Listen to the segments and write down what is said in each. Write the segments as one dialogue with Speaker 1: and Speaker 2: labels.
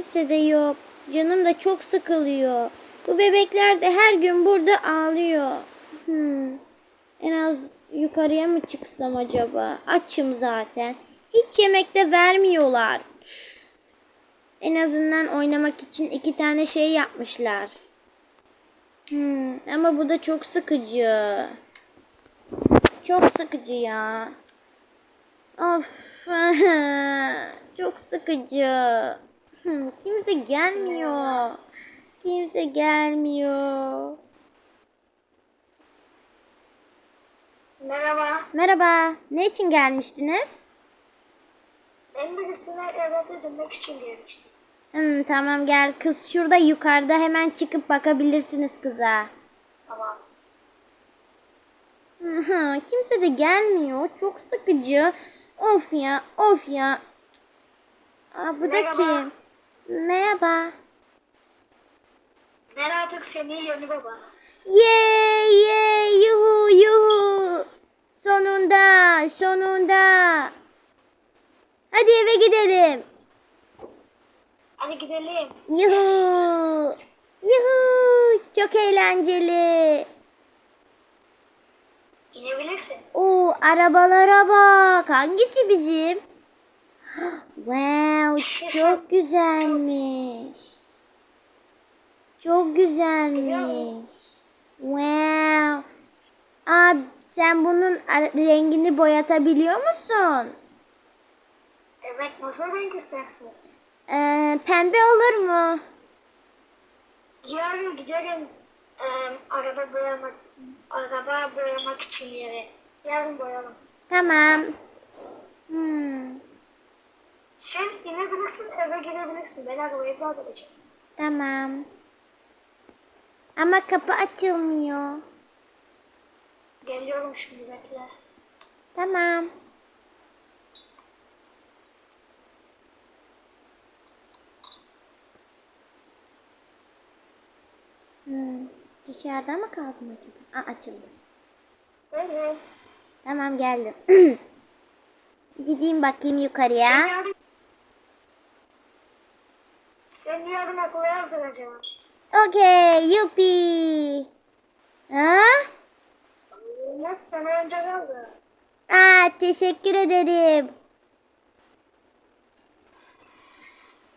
Speaker 1: kimse de yok. Canım da çok sıkılıyor. Bu bebekler de her gün burada ağlıyor. Hmm. En az yukarıya mı çıksam acaba? Açım zaten. Hiç yemek de vermiyorlar. En azından oynamak için iki tane şey yapmışlar. Hmm, ama bu da çok sıkıcı. Çok sıkıcı ya. Of. çok sıkıcı. Kimse gelmiyor. Kimse gelmiyor.
Speaker 2: Merhaba.
Speaker 1: Merhaba. Ne için gelmiştiniz?
Speaker 2: Ben birisine eve dönmek için gelmiştim.
Speaker 1: Hmm, tamam gel. Kız şurada yukarıda hemen çıkıp bakabilirsiniz kıza.
Speaker 2: Tamam.
Speaker 1: Kimse de gelmiyor. Çok sıkıcı. Of ya, of ya. Aa, bu da
Speaker 2: Merhaba.
Speaker 1: kim? Merhaba.
Speaker 2: Ben artık senin yeni baba.
Speaker 1: Ye ye yuhu yuhu. Sonunda, sonunda. Hadi eve gidelim.
Speaker 2: Hadi gidelim.
Speaker 1: Yuhu. Yuhu. Çok eğlenceli.
Speaker 2: İnebilirsin.
Speaker 1: Oo, arabalara bak. Hangisi bizim? Wow, çok güzelmiş. Çok güzelmiş. Wow. Aa, sen bunun rengini boyatabiliyor musun?
Speaker 2: Evet nasıl renk istersin?
Speaker 1: Ee, pembe olur mu?
Speaker 2: Yarın gidelim e, araba boyamak araba boyamak için yere. Yarın boyayalım.
Speaker 1: Tamam. Hmm,
Speaker 2: Sen inebilirsin eve gidebilirsin. Ben arabayı kaldıracağım.
Speaker 1: tamam. Ama kapı açılmıyor.
Speaker 2: Geliyorum şimdi bekle.
Speaker 1: Tamam. Hmm, dışarıda mı kaldım acaba? Aa, açıldı.
Speaker 2: Evet.
Speaker 1: Tamam geldim. Gideyim bakayım yukarıya.
Speaker 2: Seni yarın okula yazdıracağım.
Speaker 1: Okey, yupi. Ha?
Speaker 2: Evet sana önce kaldı.
Speaker 1: Aa, teşekkür ederim.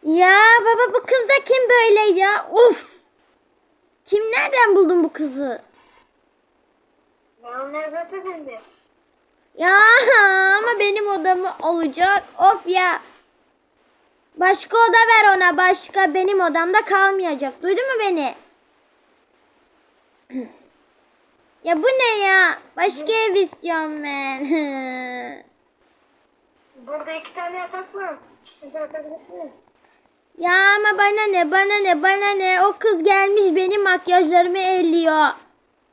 Speaker 1: Ya baba bu kız da kim böyle ya? Of. Kim nereden buldun bu kızı?
Speaker 2: Ben nefret edindim.
Speaker 1: Ya ama benim odamı olacak. Of ya. Başka oda ver ona. Başka benim odamda kalmayacak. Duydun mu beni? ya bu ne ya? Başka ev istiyorum ben.
Speaker 2: Burada iki tane yatak var. İkisini de yatabilirsiniz.
Speaker 1: ya ama bana ne? Bana ne? Bana ne? O kız gelmiş benim makyajlarımı elliyor.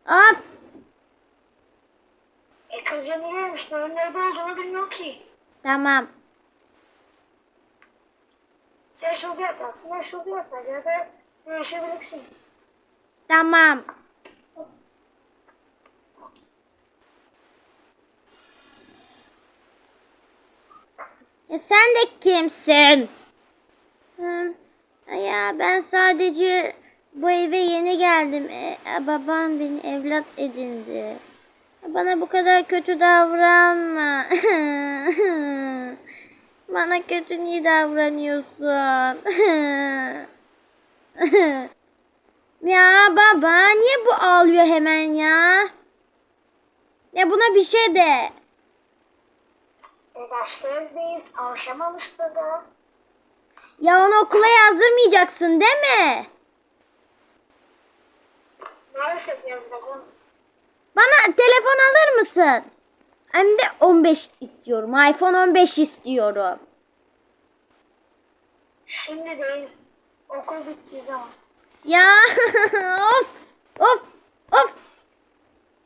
Speaker 1: Of.
Speaker 2: E neymiş? Onun nerede olduğunu bilmiyor ki.
Speaker 1: Tamam.
Speaker 2: Sen şurada yatarsın, ben şurada yatar. Ya da görüşebilirsiniz.
Speaker 1: Tamam. Ya sen de kimsin? Hı, ya ben sadece bu eve yeni geldim. E, e, babam beni evlat edindi. Bana bu kadar kötü davranma. Bana kötü niye davranıyorsun? Ya baba niye bu ağlıyor hemen ya? Ya buna bir şey de.
Speaker 2: E başka evdeyiz. Alışamamıştı da.
Speaker 1: Ya onu okula yazdırmayacaksın değil mi?
Speaker 2: Maalesef yazdıramamış.
Speaker 1: Bana telefon alır mısın? Hem de 15 istiyorum. iPhone 15 istiyorum.
Speaker 2: Şimdi değil. Okul bittiği zaman.
Speaker 1: Ya of of of.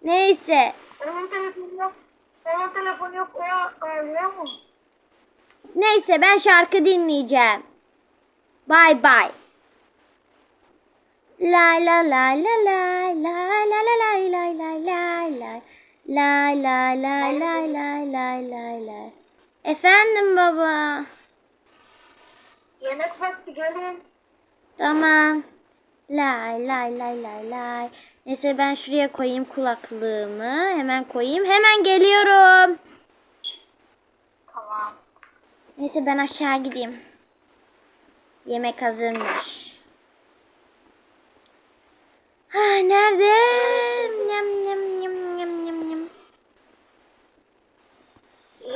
Speaker 1: Neyse.
Speaker 2: Onun telefonu yok. Onun telefonu yok. O ağlıyor mu?
Speaker 1: Neyse ben şarkı dinleyeceğim. Bye bye. La la la la la la la la la la la la la La la la la la la la la. Efendim baba.
Speaker 2: Yemek vakti gelin.
Speaker 1: Tamam. Lay lay lay lay lay. Neyse ben şuraya koyayım kulaklığımı. Hemen koyayım. Hemen geliyorum.
Speaker 2: Tamam.
Speaker 1: Neyse ben aşağı gideyim. Yemek hazırmış. Ha nerede? Nem nem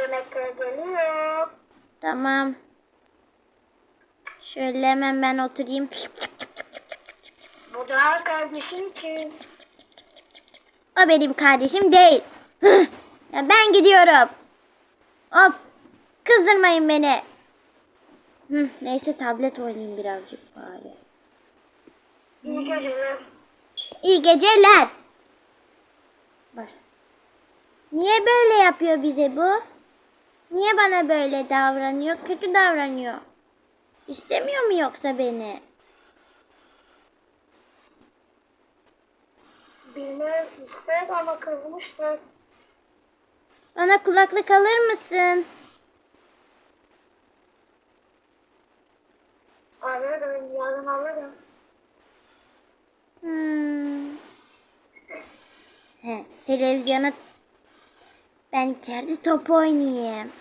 Speaker 2: Yemekler geliyor.
Speaker 1: Tamam. Şöyle hemen ben oturayım.
Speaker 2: Bu da kardeşim için.
Speaker 1: O benim kardeşim değil. Ya ben gidiyorum. Of. Kızdırmayın beni. Hı, neyse tablet oynayayım birazcık bari.
Speaker 2: İyi geceler.
Speaker 1: İyi geceler. Baş. Niye böyle yapıyor bize bu? Niye bana böyle davranıyor? Kötü davranıyor. İstemiyor mu yoksa beni?
Speaker 2: Bilmem ister ama kızmıştır.
Speaker 1: Bana kulaklık alır mısın?
Speaker 2: Alırım, yarın alırım.
Speaker 1: Hmm. He, televizyona ben içeride top oynayayım.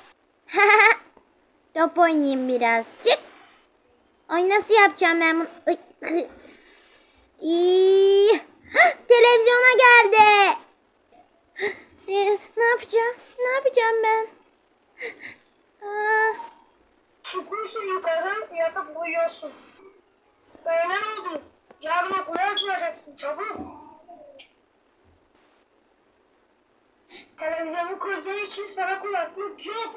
Speaker 1: top oynayayım birazcık. Ay nasıl yapacağım ben bunu? Televizyona geldi. Ee, ne yapacağım? Ne yapacağım ben?
Speaker 2: Çıkıyorsun yukarı, yatıp uyuyorsun. Öğlen oldu. Yarın okula yazmayacaksın, çabuk. Televizyonu koyduğun için sana kulaklık yok.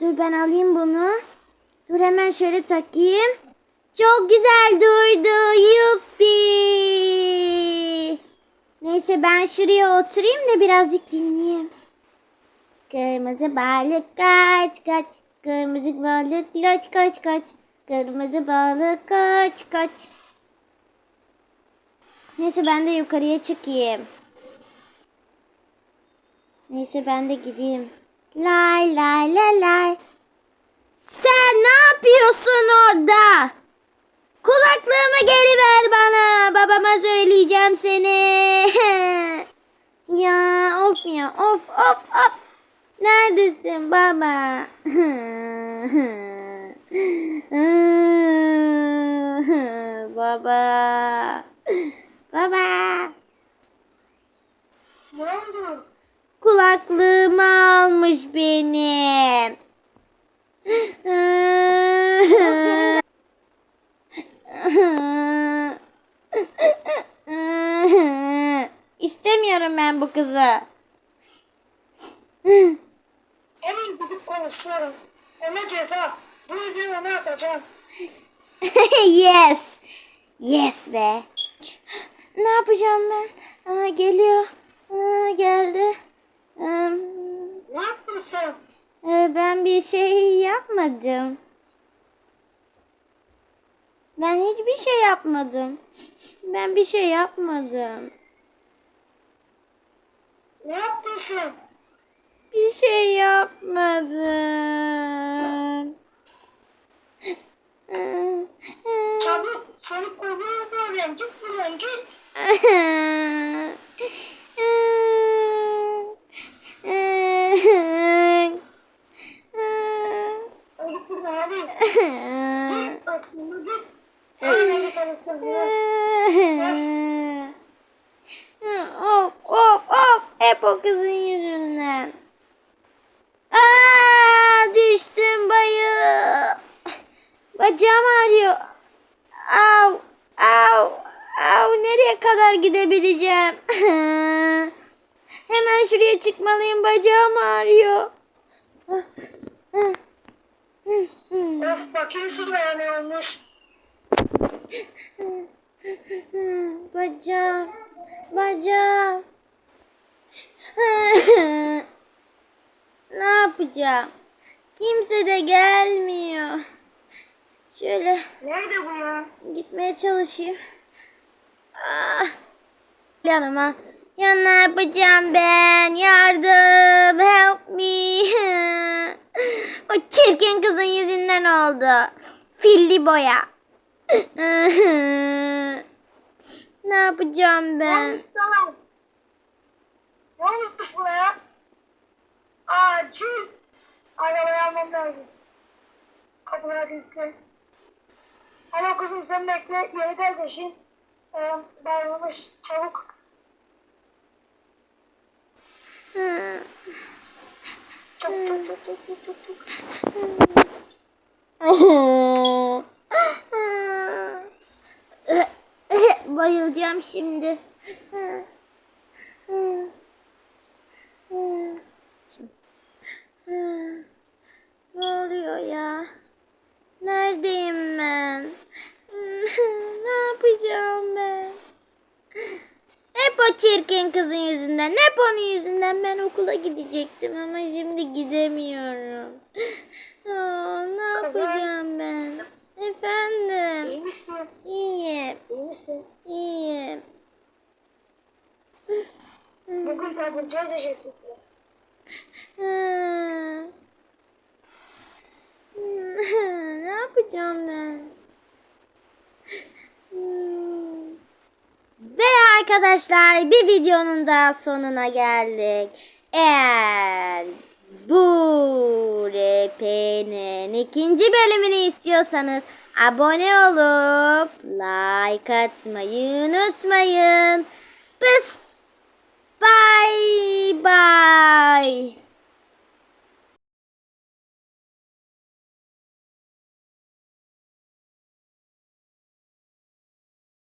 Speaker 1: Dur ben alayım bunu. Dur hemen şöyle takayım. Çok güzel durdu. Yuppi. Neyse ben şuraya oturayım da birazcık dinleyeyim. Kırmızı balık kaç kaç. Kırmızı balık kaç kaç kaç. Kırmızı balık kaç kaç. Neyse ben de yukarıya çıkayım. Neyse ben de gideyim. Lay lay lay lay. Sen ne yapıyorsun orada? Kulaklığımı geri ver bana. Babama söyleyeceğim seni. ya of ya of of of. Neredesin baba? baba. Baba.
Speaker 2: Ne oldu?
Speaker 1: Kulaklığımı almış benim. İstemiyorum ben bu kızı.
Speaker 2: Hemen gidip konuşuyorum. Ona ceza. Bu yüzden ona atacağım.
Speaker 1: yes. Yes be. Ne yapacağım ben? Aa, geliyor. Aa, geldi. Am,
Speaker 2: Ne yaptın sen?
Speaker 1: e, ben bir şey yapmadım. Ben hiçbir şey yapmadım. Ben bir şey yapmadım.
Speaker 2: Ne yaptın sen?
Speaker 1: Bir şey yapmadım.
Speaker 2: Çabuk seni kovuyor böyle. Git buradan git.
Speaker 1: Of of of hep o kızın yüzünden. Bacağım ağrıyor. Av av av nereye kadar gidebileceğim? Hemen şuraya çıkmalıyım bacağım ağrıyor.
Speaker 2: Of bakayım şuraya ne olmuş.
Speaker 1: Bacağım. Bacağım. ne yapacağım? Kimse de gelmiyor. Şöyle
Speaker 2: Nerede bu ya?
Speaker 1: gitmeye çalışayım. Ah. Yanıma. Ya ne yapacağım ben? Yardım. Help me. o çirkin kızın yüzünden oldu. Filli boya. ne yapacağım ben?
Speaker 2: Yanlış sana. Ne olmuş buraya? Acil. Arabayı almam lazım. Kapılar kilitli. Alo kızım sen bekle. Yeni kardeşin. Ee, bağlamış. Çabuk. Çok çok çok çok çok çok.
Speaker 1: Bayılacağım şimdi. Ne oluyor ya? Neredeyim ben? ne yapacağım ben? Hep o çirkin kızın yüzünden, hep onun yüzünden ben okula gidecektim ama şimdi gidemiyorum. Aa, ne
Speaker 2: Kızım.
Speaker 1: yapacağım ben? Efendim,
Speaker 2: İyi misin?
Speaker 1: iyiyim,
Speaker 2: İyi misin?
Speaker 1: iyiyim.
Speaker 2: Bugün edecekler.
Speaker 1: Hmm. ne yapacağım ben? Arkadaşlar bir videonun daha sonuna geldik. Eğer bu RP'nin ikinci bölümünü istiyorsanız abone olup like atmayı unutmayın. Bye bye.